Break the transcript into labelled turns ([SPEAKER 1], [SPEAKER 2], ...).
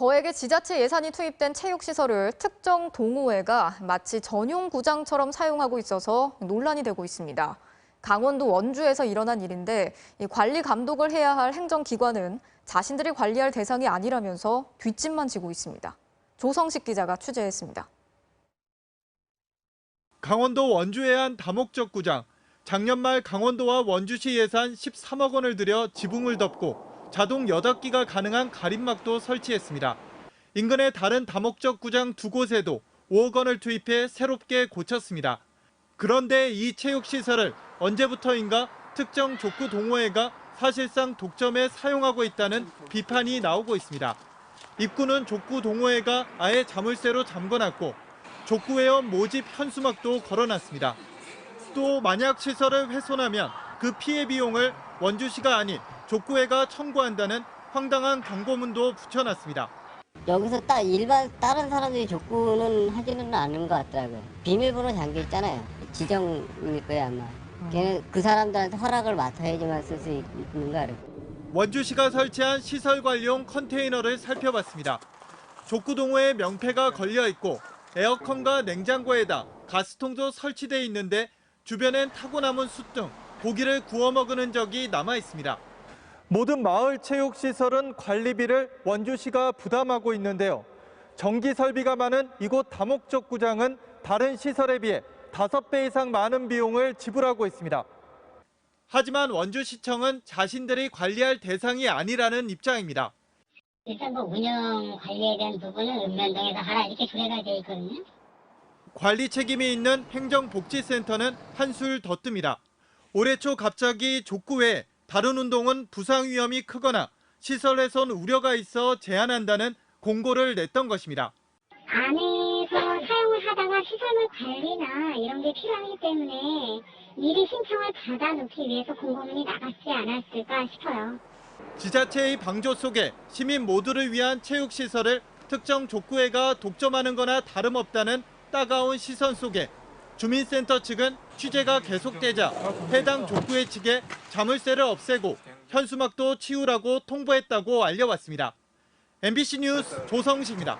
[SPEAKER 1] 거액의 지자체 예산이 투입된 체육시설을 특정 동호회가 마치 전용 구장처럼 사용하고 있어서 논란이 되고 있습니다. 강원도 원주에서 일어난 일인데 이 관리 감독을 해야 할 행정기관은 자신들이 관리할 대상이 아니라면서 뒷짐만 지고 있습니다. 조성식 기자가 취재했습니다.
[SPEAKER 2] 강원도 원주의 한 다목적 구장. 작년 말 강원도와 원주시 예산 13억 원을 들여 지붕을 덮고 자동 여닫기가 가능한 가림막도 설치했습니다. 인근의 다른 다목적 구장 두 곳에도 5억 원을 투입해 새롭게 고쳤습니다. 그런데 이 체육시설을 언제부터인가 특정 족구 동호회가 사실상 독점해 사용하고 있다는 비판이 나오고 있습니다. 입구는 족구 동호회가 아예 자물쇠로 잠궈놨고 족구 회원 모집 현수막도 걸어놨습니다. 또 만약 시설을 훼손하면 그 피해 비용을 원주시가 아닌 족구회가 청구한다는 황당한 경고문도 붙여놨습니다.
[SPEAKER 3] 여기서 딱 일반 다른 사람들이 족구는 하지는 않은 것 같더라고요. 비밀번호 잠겨 있잖아요. 지정일 거예요 아마. 걔는 그 사람들한테 허락을 맡아야지만 쓸 수 있는 거 알아요.
[SPEAKER 2] 원주시가 설치한 시설 관리용 컨테이너를 살펴봤습니다. 족구 동호회 명패가 걸려 있고 에어컨과 냉장고에다 가스통도 설치돼 있는데 주변엔 타고 남은 숯 등 고기를 구워 먹은 적이 남아 있습니다. 모든 마을 체육 시설은 관리비를 원주시가 부담하고 있는데요. 전기 설비가 많은 이곳 다목적 구장은 다른 시설에 비해 5배 이상 많은 비용을 지불하고 있습니다. 하지만 원주시청은 자신들이 관리할 대상이 아니라는 입장입니다.
[SPEAKER 4] 일단 뭐 운영 관리에 대한 부분은 읍면동에서 하라 이렇게 조례가 되어 있거든요.
[SPEAKER 2] 관리 책임이 있는 행정복지센터는 한술 더 뜹니다. 올해 초 갑자기 족구 외에 다른 운동은 부상 위험이 크거나 시설 훼손 우려가 있어 제한한다는 공고를 냈던 것입니다.
[SPEAKER 4] 안에서 사용을 하다가 시설물 관리나 이런 게 필요하기 때문에 미리 신청을 받아놓기 위해서 공고문이 나갔지 않았을까 싶어요.
[SPEAKER 2] 지자체의 방조 속에 시민 모두를 위한 체육시설을 특정 족구회가 독점하는 거나 다름없다는 따가운 시선 속에 주민센터 측은 취재가 계속되자 해당 족구회 측에 자물쇠를 없애고 현수막도 치우라고 통보했다고 알려왔습니다. MBC 뉴스 조성식입니다.